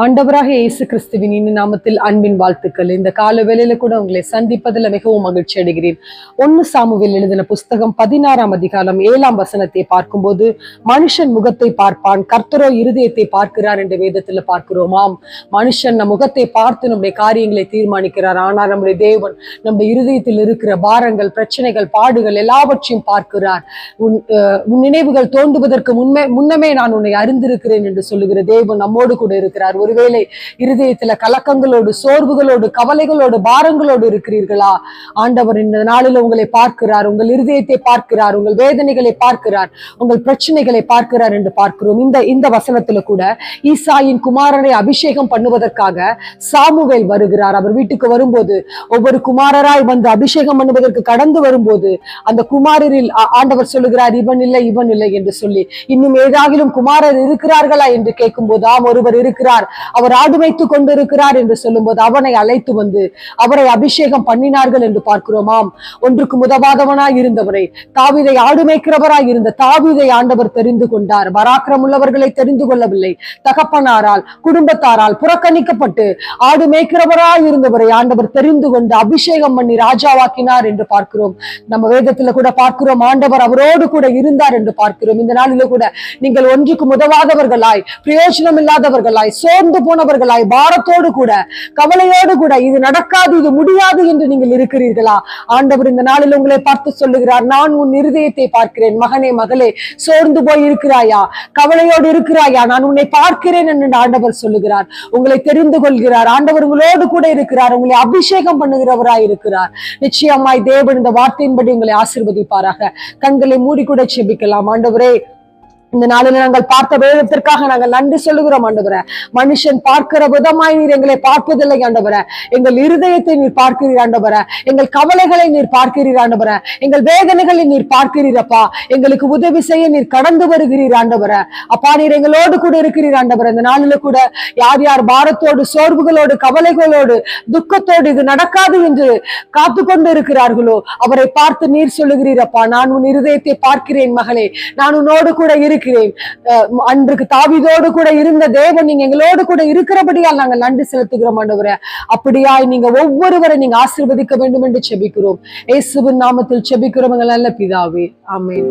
ஆண்டவராக இயேசு கிறிஸ்துவின் இனி நாமத்தில் அன்பின் வாழ்த்துக்கள். இந்த கால வேலையில கூட உங்களை சந்திப்பதில் மிகவும் மகிழ்ச்சி அடைகிறேன். ஒன்னு சாமுவில் எழுதின புஸ்தகம் பதினாறாம் அதிகாரம் ஏழாம் வசனத்தை பார்க்கும்போது மனுஷன் முகத்தை பார்ப்பான் கர்த்தரோ இருதயத்தை பார்க்கிறார் என்ற வேதத்துல பார்க்கிறோமாம் மனுஷன் நம் முகத்தை பார்த்து நம்முடைய காரியங்களை தீர்மானிக்கிறார். ஆனால் நம்முடைய தேவன் நம்முடைய இருதயத்தில் இருக்கிற பாரங்கள் பிரச்சனைகள் பாடுகள் எல்லாவற்றையும் பார்க்கிறார். உன் அஹ், உன் நினைவுகள் தோன்றுவதற்கு முன்னே முன்னமே நான் உன்னை அறிந்திருக்கிறேன் என்று சொல்லுகிற தேவன் நம்மோடு கூட இருக்கிறார். ஒருவேளை இருதயத்துல கலக்கங்களோடு சோர்வுகளோடு கவலைகளோடு பாரங்களோடு இருக்கிறீர்களா? ஆண்டவர் இந்த நாளில் உங்களை பார்க்கிறார் உங்கள் இருதயத்தை பார்க்கிறார் உங்கள் வேதனைகளை பார்க்கிறார் உங்கள் பிரச்சனைகளை பார்க்கிறார் என்று பார்க்கிறோம். இந்த இந்த வசனத்துல கூட ஈசாயின் குமாரனை அபிஷேகம் பண்ணுவதற்காக சாமுவேல் வருகிறார். அவர் வீட்டுக்கு வரும்போது ஒவ்வொரு குமாரராய் வந்து அபிஷேகம் பண்ணுவதற்கு கடந்து வரும்போது அந்த குமாரரில் ஆண்டவர் சொல்லுகிறார் இவன் இல்லை இவன் இல்லை என்று சொல்லி இன்னும் ஏதாகிலும் குமாரர் இருக்கிறார்களா? என்று கேட்கும்போது ஆம் ஒருவர் இருக்கிறார். அவர் ஆடு வைத்துக் கொண்டிருக்கிறார் என்று சொல்லும்போது அவனை அழைத்து வந்து அவரை அபிஷேகம் பண்ணினார்கள் என்று பார்க்கிறோம் ஒன்றுக்கு முதவாதவனாய் இருந்தவரை தாவிதை ஆடு மேய்க்கிறவராய் இருந்த தாவிதை ஆண்டவர் தெரிந்து கொண்டார். பராக்கிரம் உள்ளவர்களை தெரிந்து கொள்ளவில்லை. தகப்பனாரால் குடும்பத்தாரால் புறக்கணிக்கப்பட்டு ஆடு மேய்க்கிறவராய் இருந்தவரை ஆண்டவர் தெரிந்து கொண்டு அபிஷேகம் பண்ணி ராஜாவாக்கினார் என்று பார்க்கிறோம். நம்ம வேதத்துல கூட பார்க்கிறோம் ஆண்டவர் அவரோடு கூட இருந்தார் என்று பார்க்கிறோம். இந்த நாளில கூட நீங்கள் ஒன்றுக்கு உதவாதவர்களாய் பிரயோஜனம் இல்லாதவர்களாய் சோர்ந்து போனவர்களாய் பாரத்தோடு கூட கவலையோடு கூட இது நடக்காது இது முடியாது என்று நீங்கள் இருக்கிறீர்களா? ஆண்டவர் இந்த நாளில் உங்களை பார்த்து சொல்லுகிறார் நான் உன் இருதயத்தை பார்க்கிறேன் மகனே மகளே சோர்ந்து போய் இருக்கிறாயா? கவலையோடு இருக்கிறாயா? நான் உன்னை பார்க்கிறேன் என்று ஆண்டவர் சொல்லுகிறார். உங்களை தெரிந்து கொள்கிறார். ஆண்டவர் உங்களோடு கூட இருக்கிறார். உங்களை அபிஷேகம் பண்ணுகிறவராய் இருக்கிறார். நிச்சயமாய் தேவன் இந்த வார்த்தையின்படி உங்களை ஆசிர்வதிப்பாராக. கண்களை மூடி கூட செபிக்கலாம். ஆண்டவரே இந்த நாளில் நாங்கள் பார்த்த வேதத்திற்காக நாங்கள் நன்றி சொல்லுகிறோம் ஆண்டவர. மனுஷன் பார்க்கிற விதமாய் நீர் எங்களை பார்ப்பதில்லை ஆண்டவர. எங்கள் இருதயத்தை நீர் பார்க்கிறீர் ஆண்டவர. எங்கள் கவலைகளை நீர் பார்க்கிறீர் ஆண்டவர. எங்கள் வேதனைகளை நீர் பார்க்கிறீரப்பா எங்களுக்கு உதவி செய்ய நீர் கடந்து வருகிறீர் ஆண்டவர. அப்பா நீர் எங்களோடு கூட இருக்கிறீர் ஆண்டவரே. இந்த நாளில கூட யார் யார் பாரத்தோடு சோர்வுகளோடு கவலைகளோடு துக்கத்தோடு இது நடக்காது என்று காத்து கொண்டு இருக்கிறார்களோ அவரை பார்த்து நீர் சொல்லுகிறீரப்பா நான் உன் இருதயத்தை பார்க்கிறேன் மகளே. நான் உன்னோடு கூட இருக்கிறேன். இருக்கிறேன் அன்றுக்கு தாவிதோடு கூட இருந்த தேவன் நீங்க எங்களோடு கூட இருக்கிறபடியால் நாங்கள் நன்றி செலுத்துகிறோம் ஆண்டவரே. அப்படியாய் நீங்க ஒவ்வொருவரை நீங்க ஆசீர்வதிக்க வேண்டும் என்று செபிக்கிறோம். இயேசுவின் நாமத்தில் செபிக்கிறோம் நல்ல பிதாவே. ஆமென்.